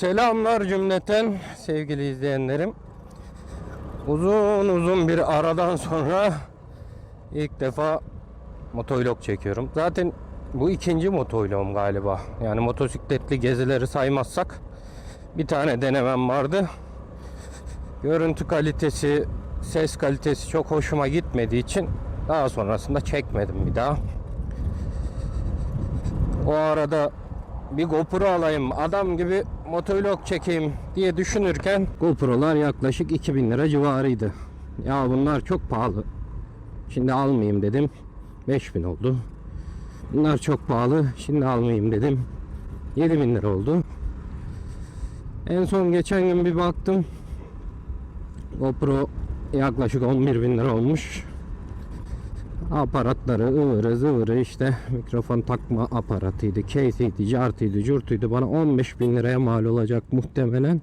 Selamlar cümleten sevgili izleyenlerim. Uzun uzun bir aradan sonra ilk defa motovlog çekiyorum. Zaten bu ikinci motovlogum galiba. Yani motosikletli gezileri saymazsak bir tane denemem vardı. Görüntü kalitesi, ses kalitesi çok hoşuma gitmediği için daha sonrasında çekmedim bir daha. O arada bir GoPro alayım, adam gibi motovlog çekeyim diye düşünürken GoPro'lar yaklaşık 2000 lira civarıydı. Ya bunlar çok pahalı. Şimdi almayayım dedim. 5000 oldu. Bunlar çok pahalı. Şimdi almayayım dedim. 7000 lira oldu. En son geçen gün bir baktım. GoPro yaklaşık 11 bin lira olmuş. Aparatları ıvırı zıvırı işte mikrofon takma aparatıydı, case'iydi, cartıydı, curtuydu. Bana 15 bin liraya mal olacak muhtemelen.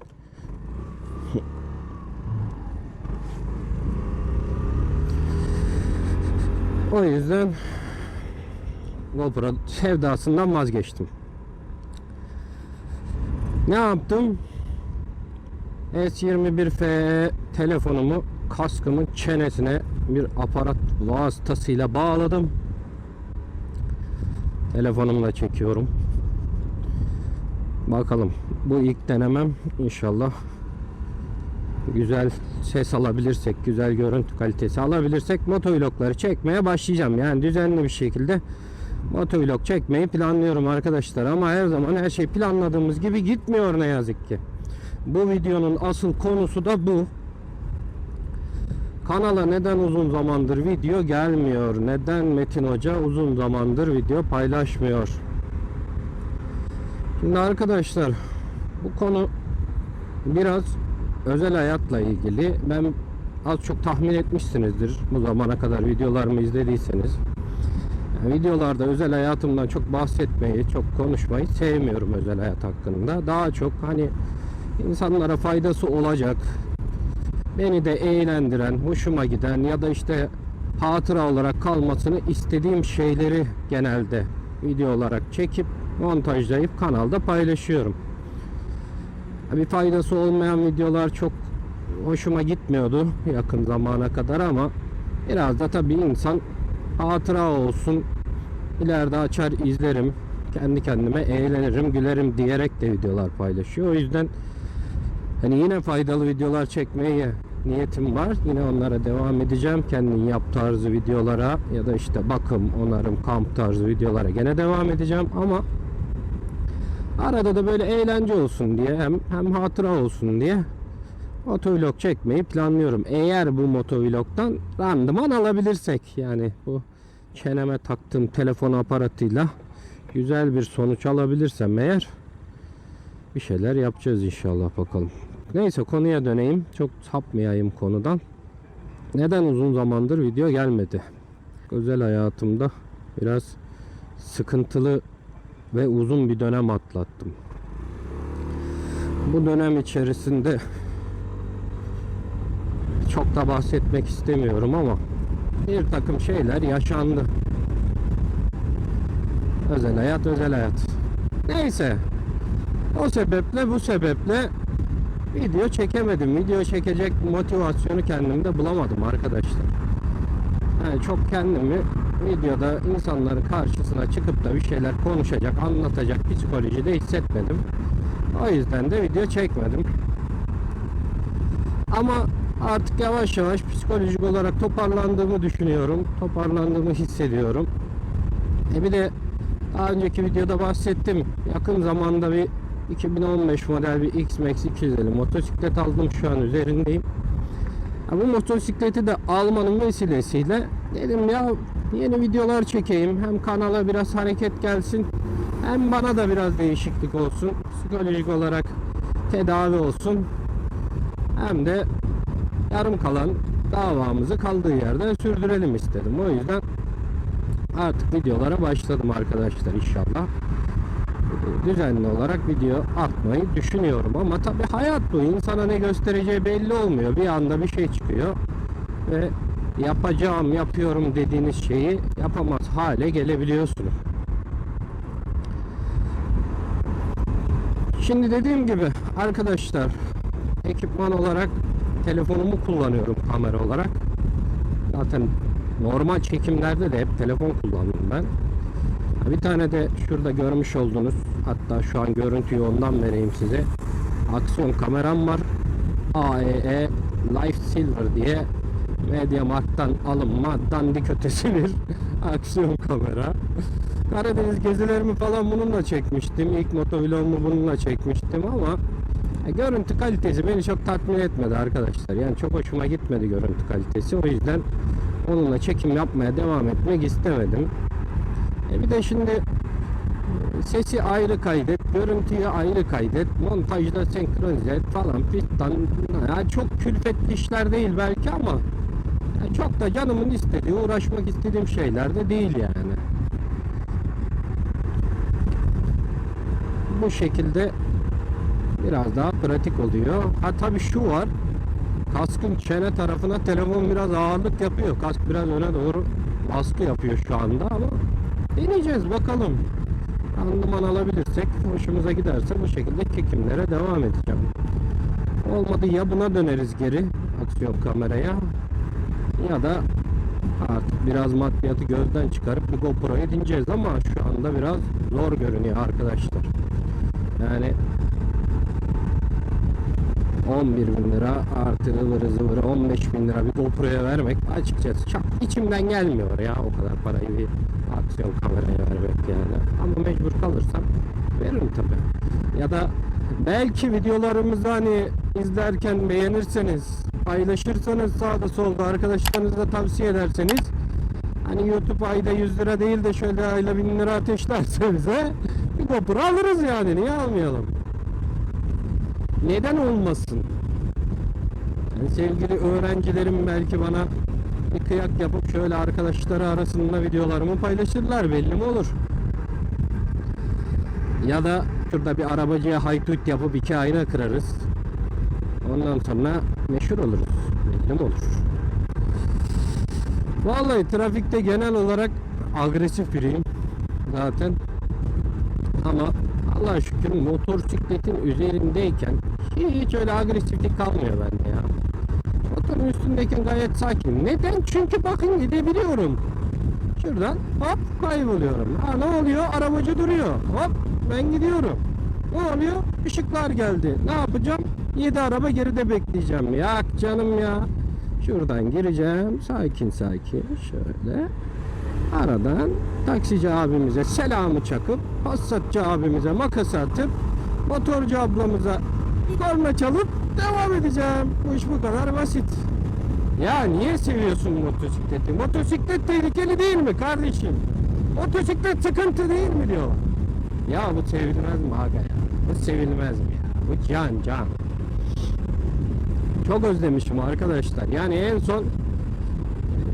O yüzden GoPro sevdasından vazgeçtim. Ne yaptım? S21F telefonumu kaskımın çenesine bir aparat vasıtasıyla bağladım. Telefonumla çekiyorum. Bakalım bu ilk denemem inşallah güzel ses alabilirsek, güzel görüntü kalitesi alabilirsek motovlogları çekmeye başlayacağım. Yani düzenli bir şekilde motovlog çekmeyi planlıyorum arkadaşlar ama her zaman her şey planladığımız gibi gitmiyor ne yazık ki. Bu videonun asıl konusu da bu. Kanala neden uzun zamandır video gelmiyor? Neden Metin Hoca uzun zamandır video paylaşmıyor? Şimdi arkadaşlar bu konu biraz özel hayatla ilgili. Ben az çok tahmin etmişsinizdir bu zamana kadar videolarımı izlediyseniz. Videolarda özel hayatımdan çok bahsetmeyi, çok konuşmayı sevmiyorum özel hayat hakkında. Daha çok hani insanlara faydası olacak, beni de eğlendiren, hoşuma giden ya da işte hatıra olarak kalmasını istediğim şeyleri genelde video olarak çekip montajlayıp kanalda paylaşıyorum. Bir faydası olmayan videolar çok hoşuma gitmiyordu yakın zamana kadar ama biraz da tabii insan hatıra olsun ileride açar izlerim kendi kendime eğlenirim gülerim diyerek de videolar paylaşıyor. O yüzden hani yine faydalı videolar çekmeye niyetim var. Yine onlara devam edeceğim. Kendin yap tarzı videolara ya da işte bakım, onarım, kamp tarzı videolara gene devam edeceğim ama arada da böyle eğlence olsun diye hem hem hatıra olsun diye motovlog çekmeyi planlıyorum. Eğer bu motovlogdan randıman alabilirsek yani bu çeneme taktığım telefon aparatıyla güzel bir sonuç alabilirsem eğer bir şeyler yapacağız inşallah bakalım. Neyse konuya döneyim. Çok sapmayayım konudan. Neden uzun zamandır video gelmedi? Özel hayatımda biraz sıkıntılı ve uzun bir dönem atlattım. Bu dönem içerisinde çok da bahsetmek istemiyorum ama bir takım şeyler yaşandı. Özel hayat, özel hayat. Neyse. O sebeple bu sebeple video çekemedim. Video çekecek motivasyonu kendimde bulamadım arkadaşlar. Yani çok kendimi videoda insanların karşısına çıkıp da bir şeyler konuşacak, anlatacak psikolojide hissetmedim. O yüzden de video çekmedim. Ama artık yavaş yavaş psikolojik olarak toparlandığımı düşünüyorum. Toparlandığımı hissediyorum. E bir de daha önceki videoda bahsettim. Yakın zamanda bir 2015 model bir X-Max 250 motosiklet aldım şu an üzerindeyim. Ya bu motosikleti de almanın vesilesiyle dedim ya yeni videolar çekeyim. Hem kanala biraz hareket gelsin. Hem bana da biraz değişiklik olsun. Psikolojik olarak tedavi olsun. Hem de yarım kalan davamızı kaldığı yerden sürdürelim istedim. O yüzden artık videolara başladım arkadaşlar inşallah düzenli olarak video atmayı düşünüyorum ama tabi hayat bu insana ne göstereceği belli olmuyor bir anda bir şey çıkıyor ve yapacağım yapıyorum dediğiniz şeyi yapamaz hale gelebiliyorsunuz Şimdi dediğim gibi arkadaşlar ekipman olarak telefonumu kullanıyorum kamera olarak. Zaten normal çekimlerde de hep telefon kullandım ben. Bir tane de şurada görmüş olduğunuz hatta şu an görüntüyü ondan vereyim size. Aksiyon kameram var. AEE Life Silver diye Mediamarkt'tan alınma dandik ötesi bir aksiyon kamera. Karadeniz gezilerimi falan bununla çekmiştim. İlk motovlogumu bununla çekmiştim ama e, görüntü kalitesi beni çok tatmin etmedi arkadaşlar. Yani çok hoşuma gitmedi görüntü kalitesi. O yüzden onunla çekim yapmaya devam etmek istemedim. E bir de şimdi e, sesi ayrı kaydet, görüntüyü ayrı kaydet, montajda senkronize et falan fistan. Ya çok külfetli işler değil belki ama ya çok da canımın istediği, uğraşmak istediğim şeyler de değil yani. Bu şekilde biraz daha pratik oluyor. Ha tabii şu var. Kaskın çene tarafına telefon biraz ağırlık yapıyor. Kask biraz öne doğru baskı yapıyor şu anda ama deneyeceğiz bakalım. Randıman alabilirsek, hoşumuza giderse bu şekilde çekimlere devam edeceğim. Olmadı ya buna döneriz geri aksiyon kameraya ya da artık biraz maddiyatı gözden çıkarıp bir GoPro edineceğiz ama şu anda biraz zor görünüyor arkadaşlar. Yani 11 bin lira artı ıvırı zıvırı 15 bin lira bir GoPro'ya vermek açıkçası çok içimden gelmiyor ya o kadar parayı bir aksiyon kameraya vermek yani. Ama mecbur kalırsam veririm tabi. Ya da belki videolarımızı hani izlerken beğenirseniz paylaşırsanız sağda solda arkadaşlarınıza tavsiye ederseniz hani YouTube ayda 100 lira değil de şöyle ayda 1000 lira ateşlerse bize bir GoPro alırız yani niye almayalım? Neden olmasın? Yani sevgili öğrencilerim belki bana bir kıyak yapıp şöyle arkadaşları arasında videolarımı paylaşırlar belli mi olur? Ya da şurada bir arabacıya haydut yapıp iki ayna kırarız. Ondan sonra meşhur oluruz. Belli mi olur? Vallahi trafikte genel olarak agresif biriyim. Zaten ama Allah'a şükür motosikletin üzerindeyken hiç öyle agresiflik kalmıyor bende ya. Üstündeyken gayet sakin. Neden? Çünkü bakın gidebiliyorum. Şuradan hop kayboluyorum. Ha ne oluyor? Arabacı duruyor. Hop ben gidiyorum. Ne oluyor? Işıklar geldi. Ne yapacağım? 7 araba geride bekleyeceğim. Ya canım ya. Şuradan gireceğim. Sakin sakin. Şöyle. Aradan taksici abimize selamı çakıp Passatçı abimize makas atıp motorcu ablamıza korna çalıp devam edeceğim. Bu iş bu kadar basit. Ya niye seviyorsun motosikleti? Motosiklet tehlikeli değil mi kardeşim? Motosiklet sıkıntı değil mi diyor. Ya bu sevilmez mi aga ya? Bu sevilmez mi ya? Bu can can. Çok özlemişim arkadaşlar. Yani en son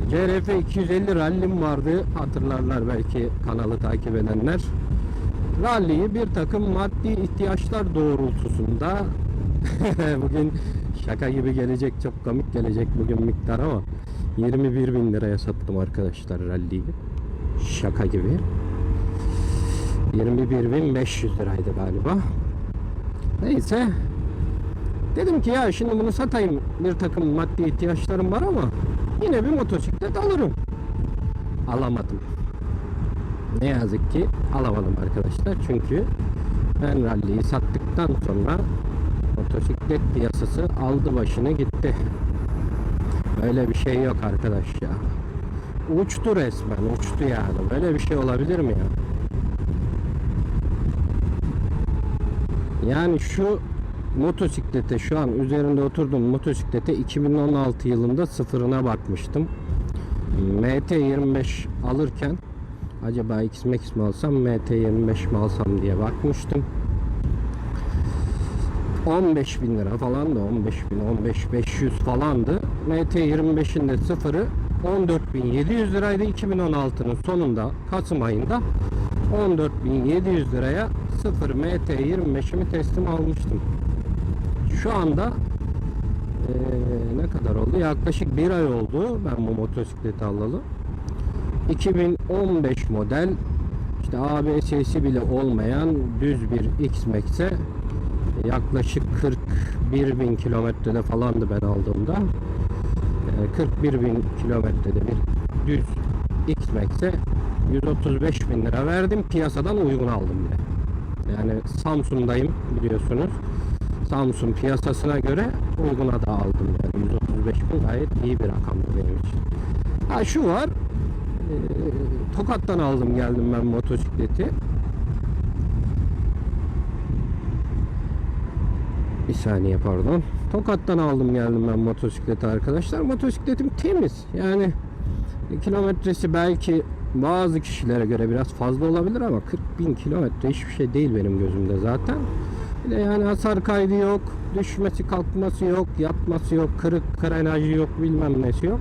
CRF 250 rallim vardı. Hatırlarlar belki kanalı takip edenler. Rally'yi bir takım maddi ihtiyaçlar doğrultusunda bugün şaka gibi gelecek çok komik gelecek bugün miktar ama 21 bin liraya sattım arkadaşlar rally'yi. Şaka gibi. 21.500 liraydı galiba. Neyse. Dedim ki ya şimdi bunu satayım. Bir takım maddi ihtiyaçlarım var ama yine bir motosiklet alırım. Alamadım. Ne yazık ki alamadım arkadaşlar. Çünkü ben rally'yi sattıktan sonra motosiklet piyasası aldı başını gitti. Öyle bir şey yok arkadaş ya. Uçtu resmen uçtu yani. Böyle bir şey olabilir mi ya? Yani şu motosiklete şu an üzerinde oturduğum motosiklete 2016 yılında sıfırına bakmıştım. MT25 alırken acaba X-Max mi alsam MT25 mi alsam diye bakmıştım. 15 bin lira falan da 15 bin 15 500 falandı. MT25'in de sıfırı 14.700 liraydı 2016'nın sonunda Kasım ayında 14.700 liraya sıfır MT25'imi teslim almıştım. Şu anda eee, ne kadar oldu? Yaklaşık bir ay oldu ben bu motosikleti alalı. 2015 model işte ABS'si bile olmayan düz bir X-Max'e Yaklaşık 41 bin kilometrede falandı ben aldığımda. Ee, 41 bin kilometrede bir düz X-Max'e 135 bin lira verdim. Piyasadan uygun aldım bile. Yani Samsun'dayım biliyorsunuz. Samsun piyasasına göre uyguna da aldım yani 135 bin gayet iyi bir rakamdı benim için. Ha şu var. e, Tokat'tan aldım geldim ben motosikleti. Bir saniye pardon. Tokat'tan aldım geldim ben motosikleti arkadaşlar. Motosikletim temiz. Yani kilometresi belki bazı kişilere göre biraz fazla olabilir ama 40 bin kilometre hiçbir şey değil benim gözümde zaten. Bir de yani hasar kaydı yok, düşmesi kalkması yok, yatması yok, kırık krenajı yok, bilmem nesi yok.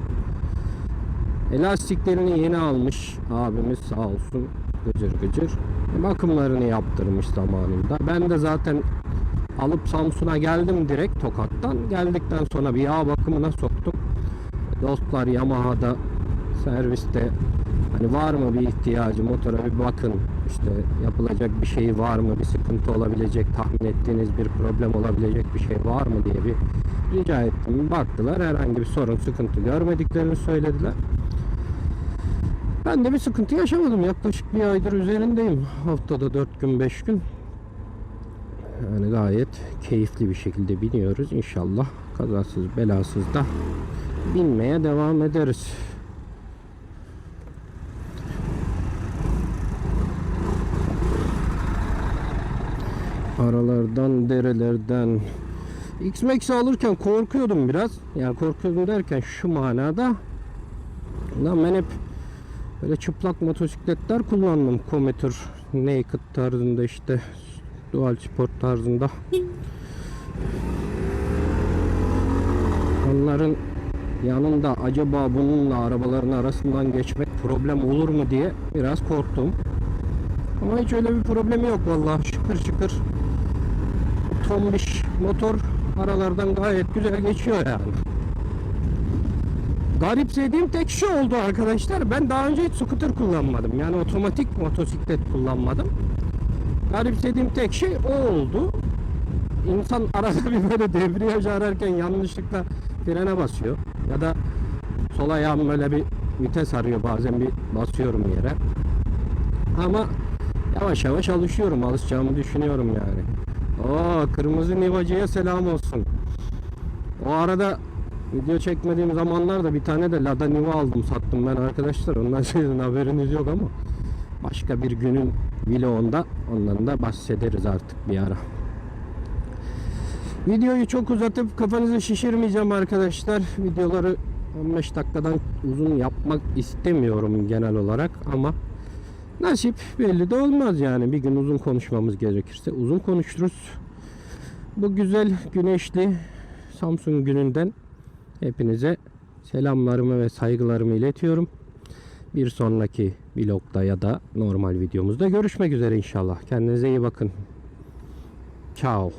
Elastiklerini yeni almış abimiz sağ olsun gıcır gıcır. Bakımlarını yaptırmış zamanında. Ben de zaten alıp Samsun'a geldim direkt Tokat'tan. Geldikten sonra bir yağ bakımına soktum. Dostlar Yamaha'da serviste hani var mı bir ihtiyacı? Motora bir bakın. İşte yapılacak bir şey var mı? Bir sıkıntı olabilecek tahmin ettiğiniz bir problem olabilecek bir şey var mı diye bir rica ettim. Baktılar herhangi bir sorun sıkıntı görmediklerini söylediler. Ben de bir sıkıntı yaşamadım. Yaklaşık bir aydır üzerindeyim. Haftada 4 gün 5 gün yani gayet keyifli bir şekilde biniyoruz inşallah kazasız belasız da binmeye devam ederiz. Aralardan, derelerden. X-Max'i alırken korkuyordum biraz. Yani korkuyordum derken şu manada. Lan ben hep böyle çıplak motosikletler kullandım. Cometer, Naked tarzında işte. Dual Sport tarzında. Onların yanında acaba bununla arabaların arasından geçmek problem olur mu diye biraz korktum. Ama hiç öyle bir problemi yok vallahi şıkır şıkır. Tombiş motor aralardan gayet güzel geçiyor yani. Garipsediğim tek şey oldu arkadaşlar. Ben daha önce hiç scooter kullanmadım. Yani otomatik motosiklet kullanmadım. Garipsediğim tek şey o oldu. İnsan arada bir böyle debriyaj ararken yanlışlıkla frene basıyor. Ya da sol ayağım böyle bir vites arıyor bazen bir basıyorum yere. Ama yavaş yavaş alışıyorum. Alışacağımı düşünüyorum yani. Oo kırmızı nivacıya selam olsun. O arada video çekmediğim zamanlarda bir tane de Lada Niva aldım sattım ben arkadaşlar. Ondan sizin haberiniz yok ama başka bir günün vlogunda ondan da bahsederiz artık bir ara. Videoyu çok uzatıp kafanızı şişirmeyeceğim arkadaşlar. Videoları 15 dakikadan uzun yapmak istemiyorum genel olarak ama nasip belli de olmaz yani. Bir gün uzun konuşmamız gerekirse uzun konuşuruz. Bu güzel güneşli Samsun gününden hepinize selamlarımı ve saygılarımı iletiyorum. Bir sonraki vlogda ya da normal videomuzda görüşmek üzere inşallah. Kendinize iyi bakın. Ciao.